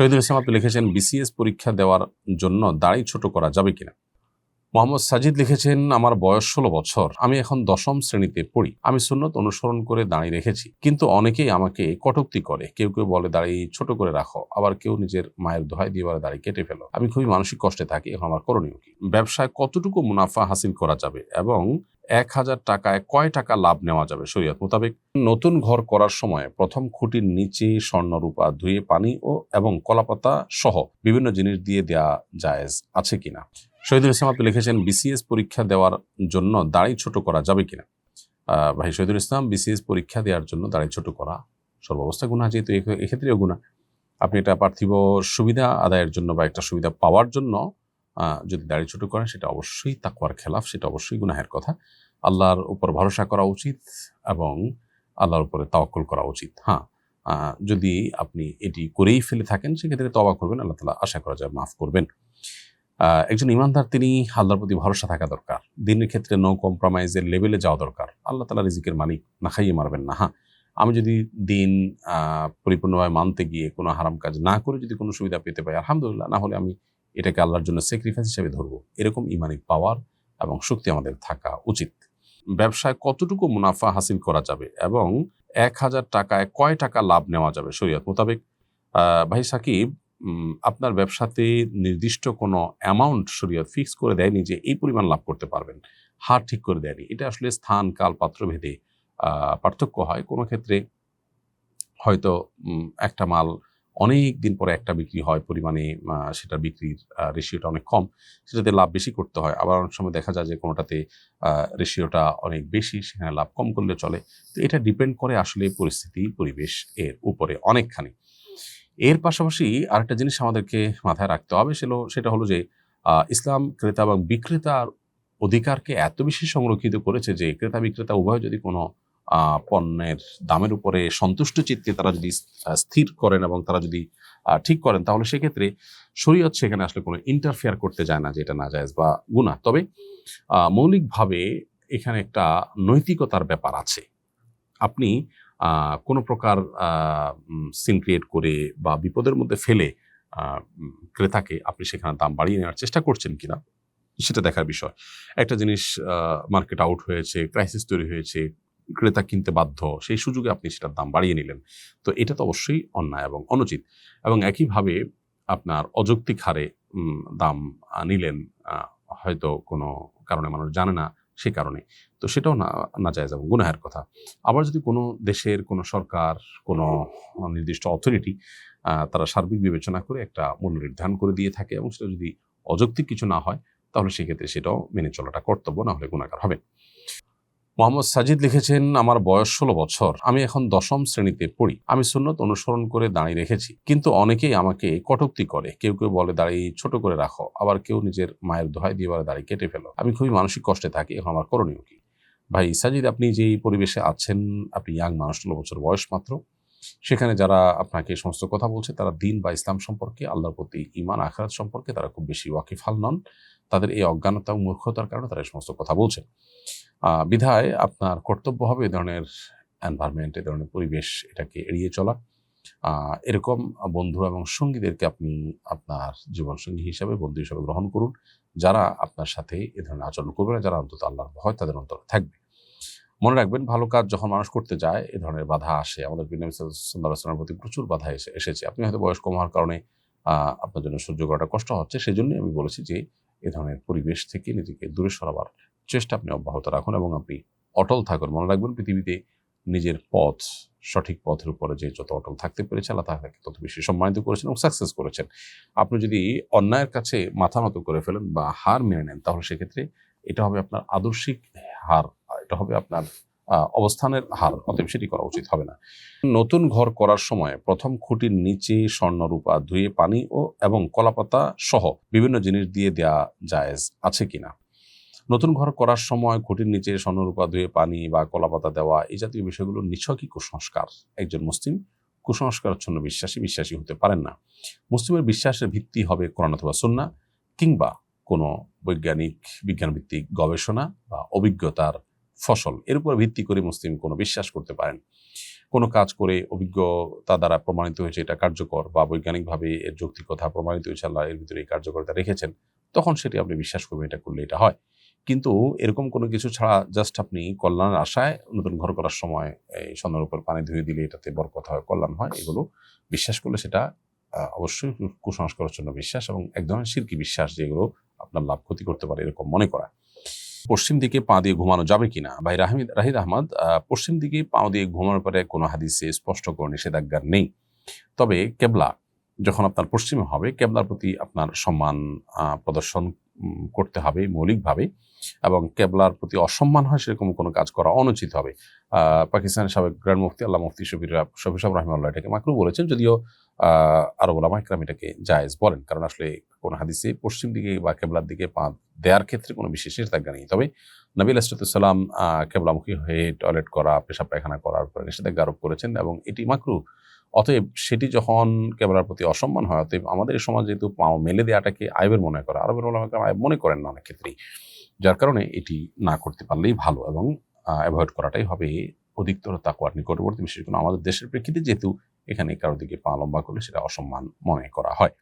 শহীদুল ইসলাম আপনি লিখেছেন বিসিএস পরীক্ষা দেওয়ার জন্য দাড়ি ছোট করা যাবে কিনা? মোহাম্মদ সাজিদ লিখেছেন, আমার বয়স ষোলো বছর, আমি এখন দশম শ্রেণীতে পড়ি। আমি সুন্নত অনুসরণ করে দাঁড়িয়ে রেখেছি। কিন্তু অনেকেই আমাকে কটুক্তি করে। কেউ কেউ বলে, দাড়ি ছোট করে রাখো। আবার কেউ নিজের মায়ের দোহাই দিয়ে বলে, দাড়ি কেটে ফেলো। আমি খুবই মানসিক কষ্টে থাকি, এখন আমার করণীয় কি? ব্যবসায় কতটুকু মুনাফা হাসিল করা যাবে এবং এক হাজার টাকায় কয় টাকা লাভ নেওয়া যাবে শরীয়ত মোতাবেক? নতুন ঘর করার সময় প্রথম খুঁটির নিচে স্বর্ণরূপা, ধুয়ে পানি ও এবং কলাপাতা সহ বিভিন্ন জিনিস দিয়ে দেওয়া জায়েজ আছে কিনা? শহীদুল ইসলাম আপনি লিখেছেন বিসিএস পরীক্ষা দেওয়ার জন্য দাড়ি ছোট করা যাবে কিনা? ভাই শহীদুল ইসলাম বিসিএস পরীক্ষা দেওয়ার জন্য দাড়ি ছোট করা সর্বাবস্থা গুণা যেহেতু এক্ষেত্রেও গুণা আপনি এটা পার্থিব সুবিধা আদায়ের জন্য বা একটা সুবিধা পাওয়ার জন্য যদি দাড়ি ছোট করেন, সেটা অবশ্যই তাকওয়ার খেলাফ, সেটা অবশ্যই গুনাহের কথা। আল্লাহর উপর ভরসা করা উচিত এবং আল্লাহর উপরে তাওয়াক্কুল করা উচিত। হ্যাঁ যদি আপনি এটি করেই ফেলে থাকেন, সেক্ষেত্রে তবা করবেন, আল্লাহ তালা আশা করা যায় মাফ করবেন। একজন ইমানদার তিনি আল্লাহর প্রতি ভরসা থাকা দরকার। দিনের ক্ষেত্রে নো কম্প্রোমাইজের লেভেলে যাওয়া দরকার। আল্লাহ তালা রিজিকের মালিক, না খাইয়ে মারবেন না। হ্যাঁ আমি যদি দিন পরিপূর্ণভাবে মানতে গিয়ে কোনো হারাম কাজ না করে যদি কোনো সুবিধা পেতে পাই, আলহামদুলিল্লাহ, না হলে আমি এটাকে আল্লাহর জন্য স্যাক্রিফাইস হিসেবে ধরবো। এরকম ইমানিক পাওয়ার এবং শক্তি আমাদের থাকা উচিত। ব্যবসায় কতটুকু মুনাফা হাসিল করা যাবে এবং এক হাজার টাকায় কয় টাকা লাভ নেওয়া যাবে শরীয়ত মোতাবেক? ভাই সাকিব আপনার ব্যবসাতে নির্দিষ্ট কোনো অ্যামাউন্ট শরীয়ত ফিক্স করে দেয়নি যে এই পরিমাণ লাভ করতে পারবেন। হার ঠিক করে দেয়নি। এটা আসলে স্থান, কাল, পাত্র ভেদে পার্থক্য হয়। কোনো ক্ষেত্রে হয়তো একটা মাল অনেক দিন পরে একটা বিক্রি হয় পরিমাণে সেটা বিক্রির রেশিওটা অনেক কম, সেটাতে লাভ বেশি করতে হয়। আবার অনেক সময় দেখা যায় যে কোনোটাতে রেশিওটা অনেক বেশি, সেখানে লাভ কম করলে চলে। তো এটা ডিপেন্ড করে আসলে পরিস্থিতি, পরিবেশ এর উপরে অনেকখানি। এর পাশাপাশি আরেকটা জিনিস আমাদেরকে মাথায় রাখতে হবে সেটা হলো যে ইসলাম ক্রেতা এবং বিক্রেতার অধিকারকে এত বেশি সংরক্ষিত করেছে যে ক্রেতা বিক্রেতা উভয় যদি কোনো পণ্যের দামের উপরে সন্তুষ্ট চিত্তে তারা যদি স্থির করেন এবং তারা যদি ঠিক করেন, তাহলে সেক্ষেত্রে শরীয়ত সেখানে আসলে কোনো ইন্টারফেয়ার করতে যায় না, যেটা না যায় বা গুণা তবে মৌলিকভাবে এখানে একটা নৈতিকতার ব্যাপার আছে। আপনি কোনো প্রকার সিন ক্রিয়েট করে বা বিপদের মধ্যে ফেলে ক্রেতাকে আপনি সেখানে দাম বাড়িয়ে নেওয়ার চেষ্টা করছেন কিনা, সেটা দেখার বিষয়। একটা জিনিস মার্কেট আউট হয়েছে ক্রাইসিস তৈরি হয়েছে ক্রেতা কিনতে বাধ্য, সেই সুযোগে আপনি সেটার দাম বাড়িয়ে নিলেন। তো এটা তো অবশ্যই অন্যায় এবং অনুচিত। এবং একইভাবে আপনার অযৌক্তিক হারে দাম নিলেন হয়তো কোনো কারণে মানুষ জানে না সে কারণে। তো সেটাও না না যায় এবং গুনাহের কথা। আবার যদি কোনো দেশের, কোনো সরকার, কোনো নির্দিষ্ট অথরিটি তারা সার্বিক বিবেচনা করে একটা মূল্য নির্ধারণ করে দিয়ে থাকে এবং সেটা যদি অযৌক্তিক কিছু না হয়, তাহলে সেক্ষেত্রে সেটাও মেনে চলাটা কর্তব্য, না হলে গুণাকার হবে মোহাম্মদ সাজিদ লিখেছেন, আমার বয়স ষোলো বছর, আমি এখন দশম শ্রেণীতে পড়ি। আমি সুন্নত অনুসরণ করে দাঁড়িয়ে রেখেছি। কিন্তু অনেকেই আমাকে কটুক্তি করে। কেউ কেউ বলে দাঁড়িয়ে ছোট করে রাখো। আবার কেউ নিজের মায়ের দোহাই দিয়ে বলে, দাড়ি কেটে ফেলো। আমি খুবই মানসিক কষ্টে থাকি। এখন আমার করণীয় কি? ভাই সাজিদ, আপনি যেই পরিবেশে আছেন, আপনি ইয়াং মানুষ, ষোলো বছর বয়স মাত্র। সেখানে যারা আপনাকে সমস্ত কথা বলছে, তারা দিন বা ইসলাম সম্পর্কে, আল্লাহর প্রতি ইমান আখরাত সম্পর্কে তারা খুব বেশি ওয়াকিফাল নন। তাদের এই অজ্ঞানতা এবং মূর্খতার কারণে তারা সমস্ত কথা বলছে। বিধায় আপনার কর্তব্য হবে এ ধরনের এনভায়রনমেন্ট এ ধরনের পরিবেশ এটাকে এড়িয়ে চলা। এরকম বন্ধু এবং সঙ্গীদেরকে আপনি আপনার জীবনসঙ্গী হিসাবে, বন্ধু হিসাবে গ্রহণ করুন। যারা আপনার সাথে এ ধরনের আচরণ করবে না, যারা অন্তত আল্লাহর ভয় তাদের অন্তরে থাকবে। মনে রাখবেন, ভালো কাজ যখন মানুষ করতে যায়, এ ধরনের বাধা আসে। আমাদের বিনয় সুন্দর প্রতি প্রচুর বাধা এসে, এসেছে। আপনি হয়তো বয়স কম হওয়ার কারণে আপনার জন্য সহ্য করাটা কষ্ট হচ্ছে। সেই জন্যই আমি বলেছি যে, এ ধরনের পরিবেশ থেকে নিজেকে দূরে সরাবার চেষ্টা আপনি অব্যাহত রাখুন এবং আপনি অটল থাকুন। মনে রাখবেন পৃথিবীতে নিজের পথ, সঠিক পথের উপরে যে যত অটল থাকতে পেরেছে, আল্লাহ তাকে তত বেশি সম্মানিত করেছেন এবং সাকসেস করেছেন। আপনি যদি অন্যায়ের কাছে মাথা নত করে ফেলেন বা হার মেনে নেন, তাহলে সেক্ষেত্রে এটা হবে আপনার আদর্শিক হার, এটা হবে আপনার অবস্থানের হার, অতএব সেটি করা উচিত হবে না। নতুন ঘর করার সময় প্রথম খুঁটির নিচে স্বর্ণরূপা, ধুয়ে পানি ও, এবং কলাপাতা সহ বিভিন্ন জিনিস দিয়ে দেয়া জায়েজ আছে কিনা? নতুন ঘর করার সময় খুঁটির নিচে স্বর্ণরূপা ধুয়ে পানি বা কলাপাতা দেওয়া, এই জাতীয় বিষয়গুলো নিছকই কুসংস্কার। একজন মুসলিম কুসংস্কারচ্ছন্ন বিশ্বাসী বিশ্বাসী হতে পারেন না। মুসলিমের বিশ্বাসের ভিত্তি হবে কোরআন অথবা সুন্না কিংবা কোনো বৈজ্ঞানিক, বিজ্ঞানভিত্তিক গবেষণা বা অভিজ্ঞতার ফসল। এর উপর ভিত্তি করে মুসলিম কোনো বিশ্বাস করতে পারেন। কোনো কাজ করে অভিজ্ঞতা দ্বারা প্রমাণিত হয়েছে এটা কার্যকর বা বৈজ্ঞানিকভাবে এর যৌক্তিকতা প্রমাণিত হয়েছে আল্লাহ এর ভিতরে এই কার্যকরিতা রেখেছেন, তখন সেটি আপনি বিশ্বাস করবেন এটা করলে এটা হয়। কিন্তু এরকম কোনো কিছু ছাড়া জাস্ট আপনি কল্যাণের আশায় নতুন ঘর করার সময় এই সন্ধ্যার উপর পানি ধুয়ে দিলে এটাতে বরকত হয় কল্যাণ হয় এগুলো বিশ্বাস করলে সেটা অবশ্যই কুসংস্কারের জন্য বিশ্বাস এবং এক ধরনের শিরকি বিশ্বাস যেগুলো আপনার লাভ ক্ষতি করতে পারে এরকম মনে করা। পশ্চিম দিকে পা দিয়ে ঘুমানো যাবে কিনা? ভাই রাহিদ রাহিদ আহমদ আহ, পশ্চিম দিকে পা দিয়ে ঘুমানোর পরে কোনো হাদিসে স্পষ্ট কোনো নিষেধাজ্ঞার নেই। তবে কেবলা যখন আপনার পশ্চিমে হবে কেবলার প্রতি আপনার সম্মান প্রদর্শন করতে হবে মৌলিকভাবে। এবং কেবলার প্রতি অসম্মান হয়, সেরকম কোনো কাজ করা অনুচিত হবে। পাকিস্তানের সাবেক গ্র্যান্ড মুফতি আল্লাহ মুফতি শফির শফির সাহেব এটাকে মাকরু বলেছেন, যদিও আরব ওলামা ইকরাম এটাকে জায়েজ বলেন, কারণ আসলে কোন হাদিসে পশ্চিম দিকে বা কেবলার দিকে পা দেওয়ার ক্ষেত্রে কোনো বিশেষ নিষেধাজ্ঞা নেই। তবে নবী আলাইসালাম কেবলামুখী হয়ে টয়লেট করা, পেশাব পায়খানা করার পরে নিষেধাজ্ঞা আরোপ করেছেন এবং এটি মাকরু। অতএব সেটি যখন কেবলার প্রতি অসম্মান হয়, অতএব আমাদের সমাজ যেহেতু পাও মেলে দেওয়াটাকে আয়বের মনে করে, আরবের ওলামা ইকরাম আয়ব মনে করেন না অনেক ক্ষেত্রেই। যার কারণে এটি না করতে পারলেই ভালো এবং অ্যাভয়েড করাটাই হবে অধিকতর তাকুয়ার নিকটবর্তী, বিশেষ করে আমাদের দেশের প্রেক্ষিতে যেহেতু এখানে কারোর দিকে পা লম্বা করলে সেটা অসম্মান মনে করা হয়।